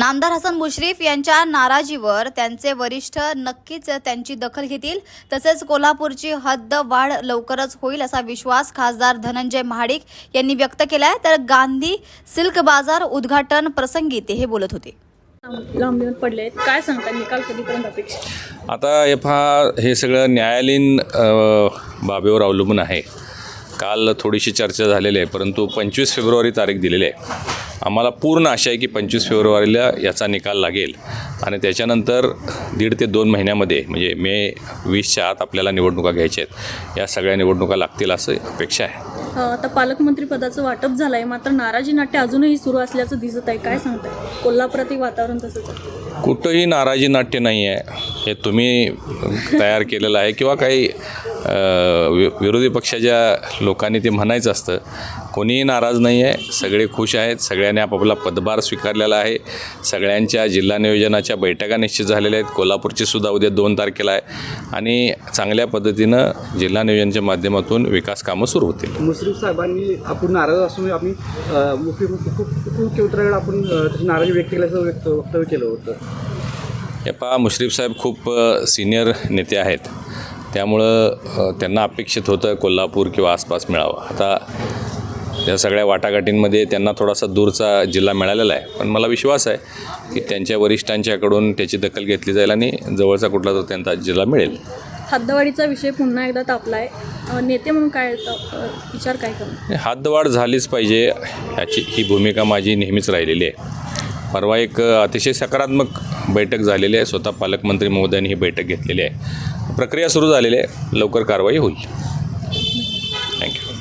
नामदार हसन मुश्रीफ यांच्या नाराजीवर त्यांचे वरिष्ठ नक्कीच त्यांची दखल घेतील. तसेच कोल्हापूरची हद्द वाढ लवकरच होईल असा विश्वास खासदार धनंजय महाडिक यांनी व्यक्त केलाय. तर गांधी सिल्क बाजार उद्घाटन प्रसंगी ते हे बोलत होते. पडले काय सांगता निकाल कधीपर्यंत अपेक्षित? आता हे पहा हे सगळं न्यायालयीन बाबीवर अवलंबून आहे. काल थोडीशी चर्चा झालेली आहे परंतु पंचवीस फेब्रुवारी तारीख दिलेली आहे. आम्हाला पूर्ण आशा आहे की पंचवीस फेब्रुवारीला याचा निकाल लागेल. आणि त्याच्यानंतर दीड ते दोन महिन्यामध्ये म्हणजे मे वीसच्या आत आपल्याला निवडणुका घ्यायच्या आहेत. या सगळ्या निवडणुका लागतील असं अपेक्षा आहे. आता पालकमंत्री पदाचं वाटप झालं आहे मात्र नाराजी नाट्य अजूनही सुरू असल्याचं दिसत आहे काय सांगताय? कोल्हापुरातही वातावरण तसंच कुठंही नाराजी नाट्य नाही आहे हे तुम्ही तयार केलेलं आहे किंवा काही वि विरोधी पक्षाच्या लोकांनी ते म्हणायचं असतं. कोणीही नाराज नाही आहे सगळे खुश आहेत. सगळ्यांनी आपापला पदभार स्वीकारलेला आहे. सगळ्यांच्या जिल्हा नियोजनाच्या बैठका निश्चित झालेल्या आहेत. कोल्हापूरची सुद्धा उद्या दोन तारखेला आहे. आणि चांगल्या पद्धतीनं जिल्हा नियोजनाच्या माध्यमातून विकास कामं सुरू होतील. मुश्रीफ साहेबांनी आपण नाराज असून आम्ही अ, आपण नाराजी व्यक्त केल्याचं वक्तव्य केलं होतं. हे पहा मुश्रीफ साहेब खूप सिनियर नेते आहेत. त्यामुळं त्यांना अपेक्षित होतं कोल्हापूर किंवा आसपास मिळावं. आता या सगळ्या वाटाघाटींमध्ये त्यांना थोडासा दूरचा जिल्हा मिळालेला आहे. पण मला विश्वास आहे की त्यांच्या वरिष्ठांच्याकडून त्याची दखल घेतली जाईल आणि जवळचा कुठला तर त्यांचा जिल्हा मिळेल. हद्दवाढीचा विषय पुन्हा एकदा तापला आहे नेते म्हणून काय विचार काय करणार हातवाढ झालीच पाहिजे ह्याची ही भूमिका माझी नेहमीच राहिलेली आहे. परवा एक अतिशय सकारात्मक बैठक झालेली आहे. स्वतः पालकमंत्री महोदयांनी ही बैठक घेतलेली आहे. प्रक्रिया सुरू झालेली आहे. लवकर कारवाई होईल. थँक्यू